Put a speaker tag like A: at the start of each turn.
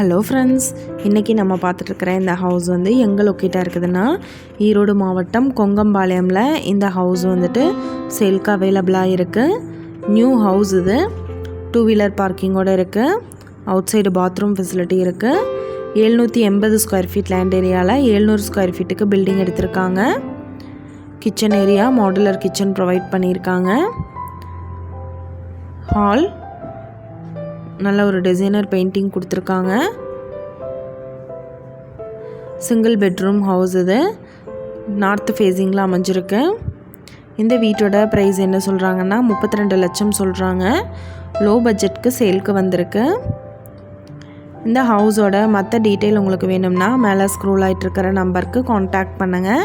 A: Hello friends இன்றைக்கி நம்ம பார்த்துட்ருக்குற இந்த ஹவுஸ் வந்து எங்கே லொக்கேட்டாக இருக்குதுன்னா ஈரோடு மாவட்டம் கொங்கம்பாளையமில் இந்த ஹவுஸ் வந்துட்டு சேல்க்கு அவைலபிளாக இருக்குது நியூ ஹவுஸ் இது. டூ வீலர் பார்க்கிங்கோடு இருக்குது அவுட் சைடு பாத்ரூம் ஃபெசிலிட்டி இருக்குது எழுநூற்றி எண்பது ஸ்கொயர் ஃபீட் லேண்ட் ஏரியாவில் எழுநூறு ஸ்கொயர் ஃபீட்டுக்கு பில்டிங் எடுத்திருக்காங்க. Kitchen area modular kitchen provide பண்ணியிருக்காங்க. ஹால் நல்ல ஒரு டிசைனர் பெயிண்டிங் கொடுத்துருக்காங்க. சிங்கிள் பெட்ரூம் ஹவுஸ் இது. நார்த் ஃபேஸிங்கில் அமைஞ்சிருக்கு. இந்த வீட்டோட ப்ரைஸ் என்ன சொல்கிறாங்கன்னா முப்பத்தி ரெண்டு லட்சம் சொல்கிறாங்க லோ பட்ஜெட்க்கு சேல்க்கு வந்திருக்கு. இந்த ஹவுஸோட மற்ற டீட்டெயில் உங்களுக்கு வேணும்னா மேலே ஸ்க்ரோல் ஆகிட்டு இருக்கிற நம்பருக்கு காண்டாக்ட் பண்ணுங்கள்